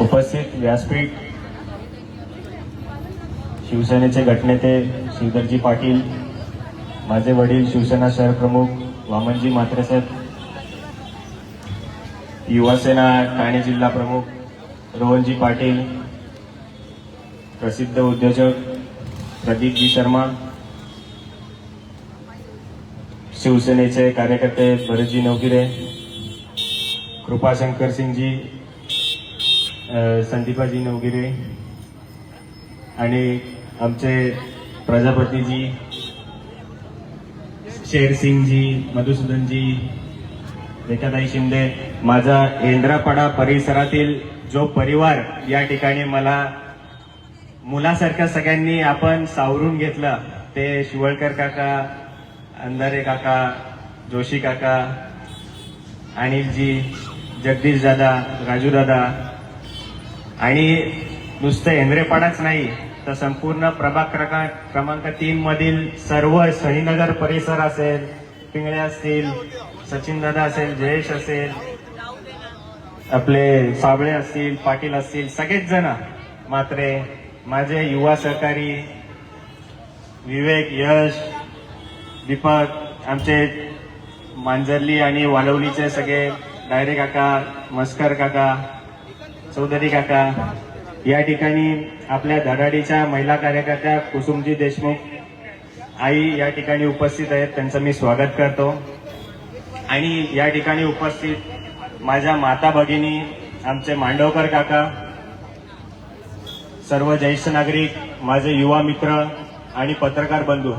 उपस्थित व्यासपीठ शिवसेनेचे गटनेते श्रीधरजी पाटील माझे वडील शिवसेना शहर प्रमुख वामनजी मात्रेसाहेब युवासेना ठाणे जिल्हा प्रमुख रोहनजी पाटील प्रसिद्ध उद्योजक प्रदीपजी शर्मा शिवसेनेचे कार्यकर्ते भरतजी नवगिरे कृपाशंकर सिंगजी संदीपाजी नवगिरे आणि आमचे प्रजापतीजी शेरसिंगजी मधुसूदनजी रेखाताई शिंदे माझा हेंद्रापाडा परिसरातील जो परिवार या ठिकाणी मला मुलासारख्या सगळ्यांनी आपण सावरून घेतलं ते शिवळकर काका अंधारे काका जोशी काका अनिलजी जगदीश दादा राजू दादा आणि नुसतं हेंद्रेपाडाच नाही तर संपूर्ण प्रभाग क्रमांक क्रमांक तीन मधील सर्व शनीनगर परिसर असेल पिंगळे असतील सचिन दादा असेल जयेश असेल आपले साबळे असतील पाटील असतील सगळेच जण मात्र माझे युवा सहकारी विवेक यश दीपक आमचे मांजरली आणि वालवलीचे सगळे डायरे काका मस्कर काका चौधरी काका या ठिकाणी आपल्या धडाडीच्या महिला कार्यकर्त्या कुसुमजी देशमुख आई या ठिकाणी उपस्थित आहेत. त्यांचं मी स्वागत करतो. आणि या ठिकाणी उपस्थित माझ्या माता भगिनी आमचे मांडवकर काका सर्व ज्येष्ठ नागरिक माझे युवा मित्र आणि पत्रकार बंधू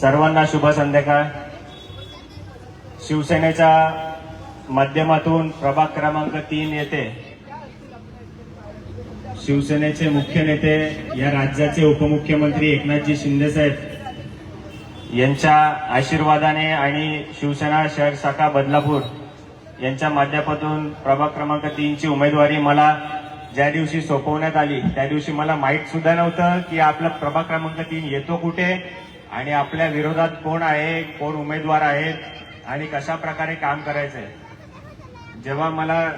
सर्वांना शुभ संध्याकाळ. शिवसेनेच्या माध्यमातून प्रभाग क्रमांक तीन येथे शिवसेनेचे मुख्य नेते या राज्याचे उपमुख्यमंत्री एकनाथजी शिंदेसाहेब यांच्या आशीर्वादाने आणि शिवसेना शहर शाखा बदलापूर यांच्या माध्यमातून प्रभाग क्रमांक तीनची उमेदवारी मला ज्या दिवशी सोपवण्यात आली त्या दिवशी मला माहीत सुद्धा नव्हतं की आपला प्रभाग क्रमांक तीन येतो कुठे आणि आपल्या विरोधात कोण आहे कोण उमेदवार आहेत आणि कशा प्रकारे काम करायचंय. जेव्हा मला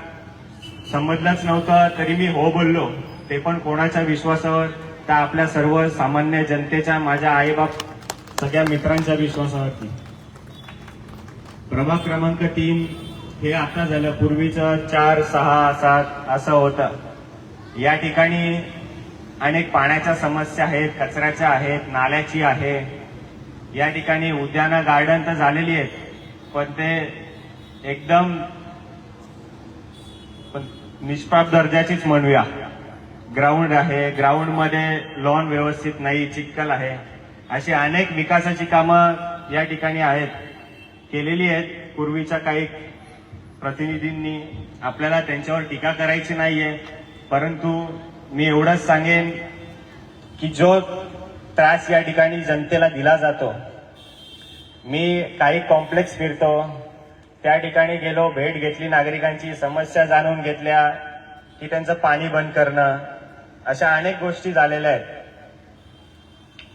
समजलंच नव्हतं तरी मी हो बोललो. ते पण कोणाच्या विश्वासावर? तर आपल्या सर्व सामान्य जनतेच्या माझ्या आईबाप सगळ्या मित्रांच्या विश्वासावरती. प्रभाग क्रमांक तीन हे आता झालं. पूर्वीचं चार सहा सात असं होतं. या ठिकाणी अनेक पाण्याच्या समस्या आहेत कचऱ्याच्या आहेत नाल्याची आहे. या ठिकाणी उद्यानं गार्डन तर झालेली आहेत. पण ते एकदम पण निष्पाप दर्जाचीच म्हणूया. ग्राउंड आहे. ग्राउंडमध्ये लॉन व्यवस्थित नाही चिखल आहे. अशी अनेक विकासाची कामं या ठिकाणी आहेत. केलेली आहेत. पूर्वीच्या काही प्रतिनिधींनी आपल्याला त्यांच्यावर टीका करायची नाहीये. परंतु मी एवढंच सांगेन की जो त्रास या ठिकाणी जनतेला दिला जातो मी काही कॉम्प्लेक्स फिरतो त्या ठिकाणी गेलो भेट घेतली नागरिकांची समस्या जाणून घेतल्या की त्यांचं पाणी बंद करणं अशा अनेक गोष्टी झालेल्या आहेत.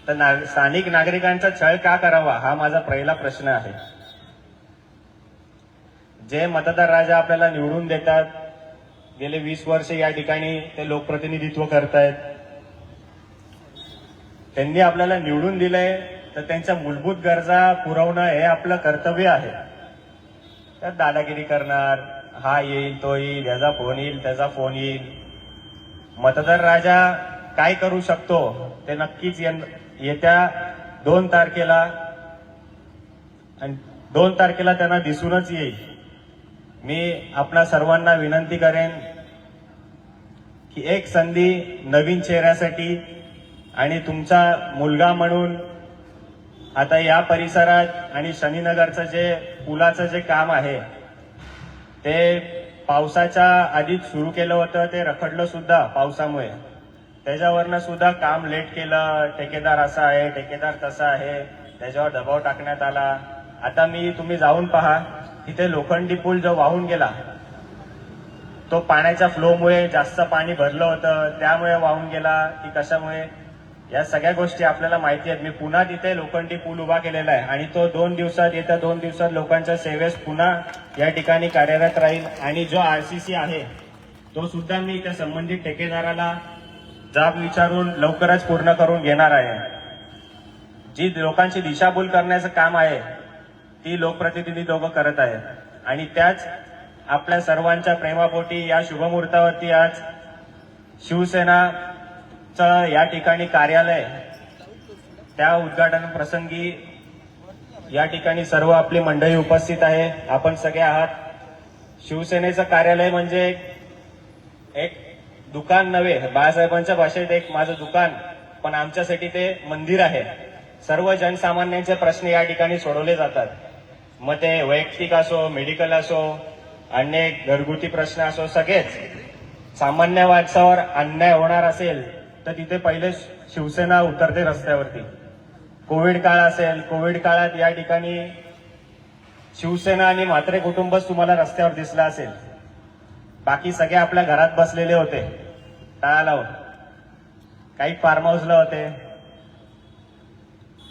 तर ना- स्थानिक नागरिकांचा छळ का करावा हा माझा पहिला प्रश्न आहे. जे मतदार राजा आपल्याला निवडून देतात गेले वीस वर्ष या ठिकाणी ते लोकप्रतिनिधित्व करतायत. त्यांनी आपल्याला निवडून दिलंय तर त्यांच्या मूलभूत गरजा पुरवणं हे आपलं कर्तव्य आहे. त्यात दादागिरी करणार. हा येईल तो येईल याचा फोन येईल त्याचा फोन येईल. मतदार राजा काय करू शकतो ते नक्कीच येत्या दोन तारखेला आणि दोन तारखेला त्यांना दिसूनच येईल. मी आपणा सर्वांना विनंती करेन की एक संधी नवीन चेहऱ्यासाठी आणि तुमचा मुलगा म्हणून आता या परिसरात आणि शनीनगरचं जे पुलाचं जे काम आहे ते पावसाच्या आधीच सुरू केलं होतं ते रखडलं सुद्धा पावसामुळे. त्याच्यावरनं सुद्धा काम लेट केलं ठेकेदार असा आहे ठेकेदार तसा आहे त्याच्यावर दबाव टाकण्यात आला. आता मी तुम्ही जाऊन पहा तिथे लोखंडी पूल जो वाहून गेला तो पाण्याच्या फ्लोमुळे जास्त पाणी भरलं होतं त्यामुळे वाहून गेला की कशामुळे? या सगळ्या गोष्टी आपल्याला माहिती आहेत. मी पुन्हा तिथे लोखंडी पूल उभा केलेला आहे आणि तो दोन दिवसात येत्या दोन दिवसात लोकांच्या सेवेस पुन्हा या ठिकाणी कार्यरत राहील. आणि जो आरसीसी आहे तो सुद्धा मी त्या संबंधित ठेकेदाराला जाब विचारून लवकरच पूर्ण करून घेणार आहे. जी लोकांची दिशाभूल करण्याचं काम आहे ती लोकप्रतिनिधी दोघं करत आहेत. आणि त्याच आपल्या सर्वांच्या प्रेमापोटी या शुभमुहूर्तावरती आज शिवसेना या ठिकाणी कार्यालय त्या उद्घाटन प्रसंगी या ठिकाणी सर्व आपली मंडळी उपस्थित आहे. आपण सगळे आहात. शिवसेनेचं कार्यालय म्हणजे एक दुकान नव्हे. बाळासाहेबांच्या भाषेत एक माझं दुकान पण आमच्यासाठी ते मंदिर आहे. सर्व जनसामान्यांचे प्रश्न या ठिकाणी सोडवले जातात. मग ते वैयक्तिक असो मेडिकल असो अन्य घरगुती प्रश्न असो सगळेच. सामान्य माणसावर अन्याय होणार असेल तर तिथे पहिले शिवसेना उतरते रस्त्यावरती. कोविड काळ असेल कोविड काळात या ठिकाणी शिवसेना आणि म्हात्रे कुटुंबच तुम्हाला रस्त्यावर दिसला असेल. बाकी सगळे आपल्या घरात बसलेले होते. टाळा लावून. काही फार्म हाऊसला होते.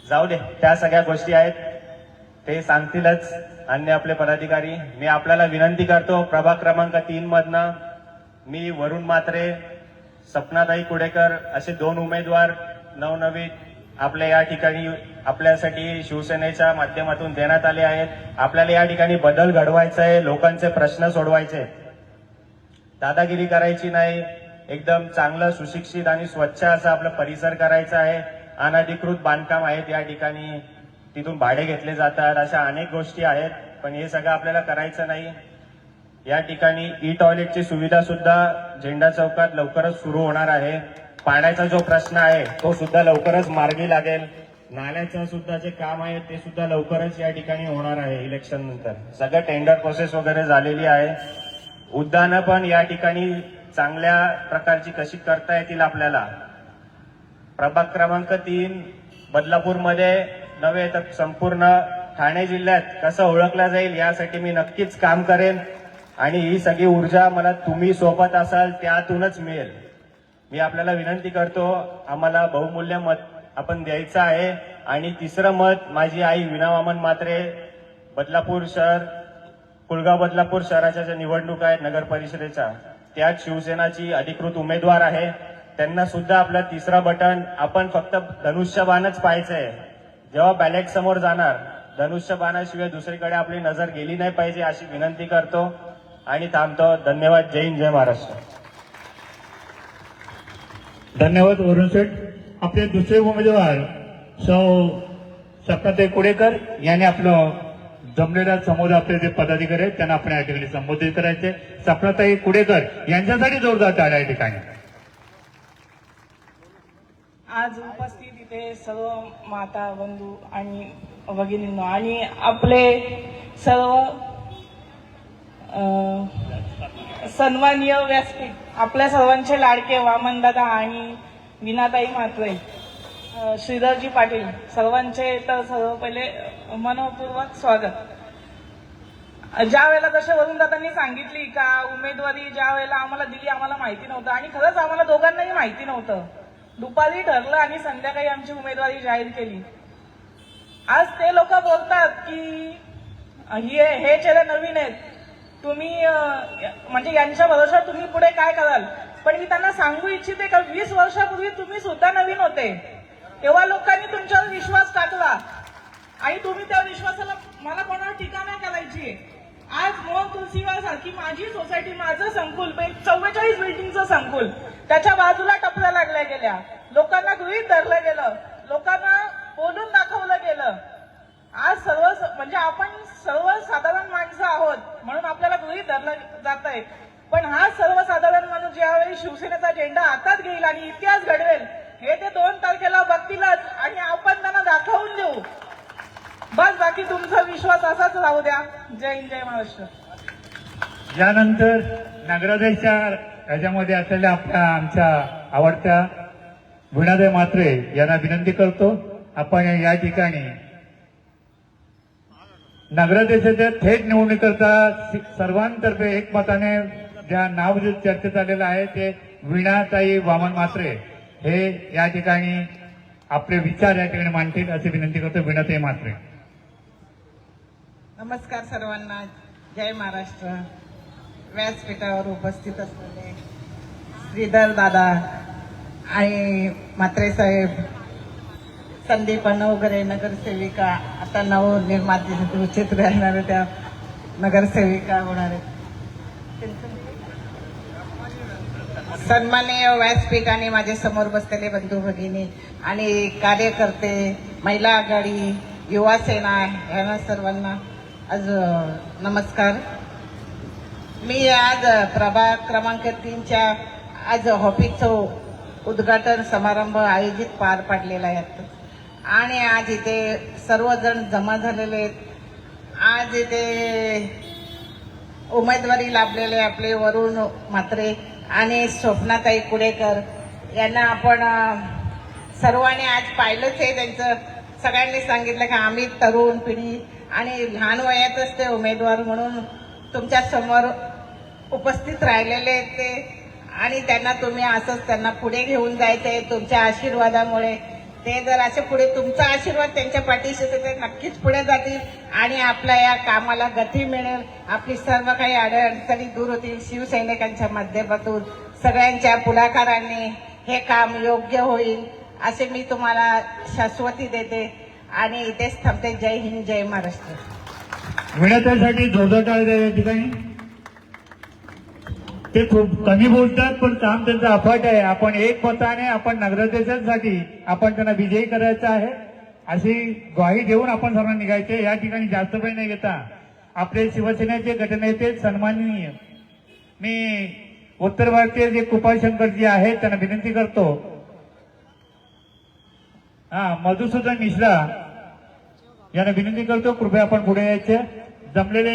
जाऊ दे त्या सगळ्या गोष्टी आहेत. ते सांगतीलच अन्य आपले पदाधिकारी. मी आपल्याला विनंती करतो प्रभाग क्रमांक तीन मधनं मी वरुण मात्रे सपनाताई कुडेकर असे दोन उमेदवार नवनवीन आपल्या या ठिकाणी आपल्यासाठी शिवसेनेच्या माध्यमातून देण्यात आले आहेत. आपल्याला या ठिकाणी बदल घडवायचा आहे लोकांचे प्रश्न सोडवायचे. दादागिरी करायची नाही एकदम चांगलं सुशिक्षित आणि स्वच्छ असं आपलं परिसर करायचा आहे. अनधिकृत बांधकाम आहेत या ठिकाणी तिथून भाडे घेतले जातात अशा अनेक गोष्टी आहेत पण हे सगळं आपल्याला करायचं नाही. या ठिकाणी ई टॉयलेटची सुविधा सुद्धा झेंडा चौकात लवकरच सुरू होणार आहे. पाण्याचा जो प्रश्न आहे तो सुद्धा लवकरच मार्गी लागेल. नाल्याचं सुद्धा जे काम आहे ते सुद्धा लवकरच या ठिकाणी होणार आहे इलेक्शन नंतर. सगळं टेंडर प्रोसेस वगैरे झालेली आहे. उद्यानं पण या ठिकाणी चांगल्या प्रकारची कशी करता येतील आपल्याला? प्रभाग क्रमांक तीन बदलापूरमध्ये नव्हे तर संपूर्ण ठाणे जिल्ह्यात कसं ओळखलं जाईल यासाठी मी नक्कीच काम करेन. आणि ही सगळी ऊर्जा मला तुम्ही सोबत असाल त्यातूनच मिळेल. मी आपल्याला विनंती करतो आम्हाला बहुमूल्य मत आपण द्यायचं आहे. आणि तिसरं मत माझी आई विनावामन मात्रे बदलापूर शहर कुलगाव बदलापूर शहराच्या ज्या निवडणूक आहेत नगर परिषदेच्या त्यात शिवसेनाची अधिकृत उमेदवार आहे. त्यांना सुद्धा आपलं तिसरं बटन आपण फक्त धनुष्यबाणच पाहायचंय. जेव्हा बॅलेट समोर जाणार धनुष्यबाणाशिवाय दुसरीकडे आपली नजर गेली नाही पाहिजे अशी विनंती करतो. आणि थांबतो. धन्यवाद. जय हिंद जय महाराष्ट्र. धन्यवाद वरुण शेठ आपले दुसरे उमेदवार सौ सप्नाताई कुडेकर यांनी आपलं जमलेल्या समोर आपले जे पदाधिकारी आहेत त्यांना आपण या ठिकाणी संबोधित करायचे सपनाताई कुडेकर यांच्यासाठी जोरदार टाळ्या या ठिकाणी. आज उपस्थित इथे सर्व माता बंधू आणि भगिनींनो आणि आपले सर्व सन्मानीय व्यासपीठ आपल्या सर्वांचे लाडके वामनदादा आणि विनाताई म्हात्रे श्रीधरजी पाटील सर्वांचे तर सर्व पहिले मनपूर्वक स्वागत. ज्या वेळेला जसे वरुणदादांनी सांगितली का उमेदवारी ज्या वेळेला आम्हाला दिली आम्हाला माहिती नव्हतं आणि खरंच आम्हाला दोघांनाही माहिती नव्हतं. दुपारी ठरलं आणि संध्याकाळी आमची उमेदवारी जाहीर केली. आज ते लोक बोलतात की हे हे चेहरे नवीन आहेत. तुम्ही म्हणजे यांच्या भरोशावर तुम्ही पुढे काय कराल? पण मी त्यांना सांगू इच्छिते का वीस वर्षापूर्वी तुम्ही सुद्धा नवीन होते. तेव्हा लोकांनी तुमच्यावर विश्वास टाकला. आणि तुम्ही त्या विश्वासाला मला कोणावर टीका नाही करायची. आज मोहन तुलसीवार सारखी माझी सोसायटी माझं संकुल म्हणजे चव्वेचाळीस बिल्डिंगचं संकुल त्याच्या बाजूला टपऱ्या लागल्या गेल्या. लोकांना गृहीत धरलं गेलं. लोकांना बोलून दाखवलं गेलं. आज सर्व म्हणजे आपण सर्व साधारण माणसं आहोत म्हणून आपल्याला गृहीत धरलं जात आहे पण हा सर्वसाधारण माणूस ज्यावेळी शिवसेनेचा झेंडा हातात घेईल आणि इतिहास घडवेल हे ते दोन तारखेला बघतीलच आणि आपण त्यांना दाखवून देऊ. बस बाकी तुमचा विश्वास असाच राहू द्या. जय हिंद जय महाराष्ट्र. यानंतर नगराध्यक्षा याच्यामध्ये असलेल्या आपल्या आमच्या आवडत्या विणादय मात्रे यांना विनंती करतो. आपण या ठिकाणी नगराध्यक्षाच्या थेट निवडणुकीकरता सर्वांतर्फे एकमताने ज्या नाव जे चर्चेत आलेलं आहे ते विणाताई वामन मात्रे हे या ठिकाणी आपले विचार या ठिकाणी मांडतील अशी विनंती करतो. विणाताई मात्रे. नमस्कार सर्वांना. जय महाराष्ट्र. व्यासपीठावर उपस्थित असलेले श्रीधर दादा आणि मात्रे साहेब संदीप वगैरे नगरसेविका. आता नवनिर्माती उचित राहणाऱ्या त्या नगरसेविका होणार आहेत. सन्माननीय व्यासपीठाने आणि माझे समोर बसलेले बंधू भगिनी आणि कार्यकर्ते महिला आघाडी युवा सेना यांना सर्वांना आज नमस्कार. मी आज प्रभाग क्रमांक तीनच्या आज हॉपीचं उद्घाटन समारंभ आयोजित पार पाडलेला आहे. आणि आज इथे सर्वजण जमा झालेले आहेत. आज इथे उमेदवारी लाभलेले आपले वरुण म्हात्रे आणि स्वप्नाताई कुडेकर. यांना आपण सर्वांनी आज पाहिलंच आहे त्यांचं. सगळ्यांनी सांगितलं की आम्ही तरुण पिढी आणि लहान वयातच ते उमेदवार म्हणून तुमच्यासमोर उपस्थित राहिलेले आहेत ते. आणि त्यांना तुम्ही असंच त्यांना पुढे घेऊन जायचं आहे तुमच्या आशीर्वादामुळे. ते जर असे पुढे तुमचा आशीर्वाद त्यांच्या पाठीशी तर ते नक्कीच पुढे जातील आणि आपल्या या कामाला गती मिळेल. आपली सर्व काही अडचणी दूर होतील. शिवसैनिकांच्या माध्यमातून सगळ्यांच्या पुढाकाराने हे काम योग्य होईल असे मी तुम्हाला शाश्वती देते. आणि इथेच थांबते. जय हिंद जय महाराष्ट्र. विनंत्यासाठी जोरदार द्या या ठिकाणी. ते खूप कमी बोलतात पण काम त्यांचं अफाट आहे. आपण एक मताने आपण नगराध्यक्षांसाठी आपण त्यांना विजयी करायचं आहे. अशी ग्वाही देऊन आपण सर्वांना निघायचे. या ठिकाणी जास्त वेळ नाही घेता आपले शिवसेनेचे गटनेते सन्माननीय. मी उत्तर भारतीय जे कृपाशंकरजी आहेत त्यांना विनंती करतो. हा मधुसूदन मिश्रा यांना विनंती करतो कृपया आपण पुढे यायचे. जमलेले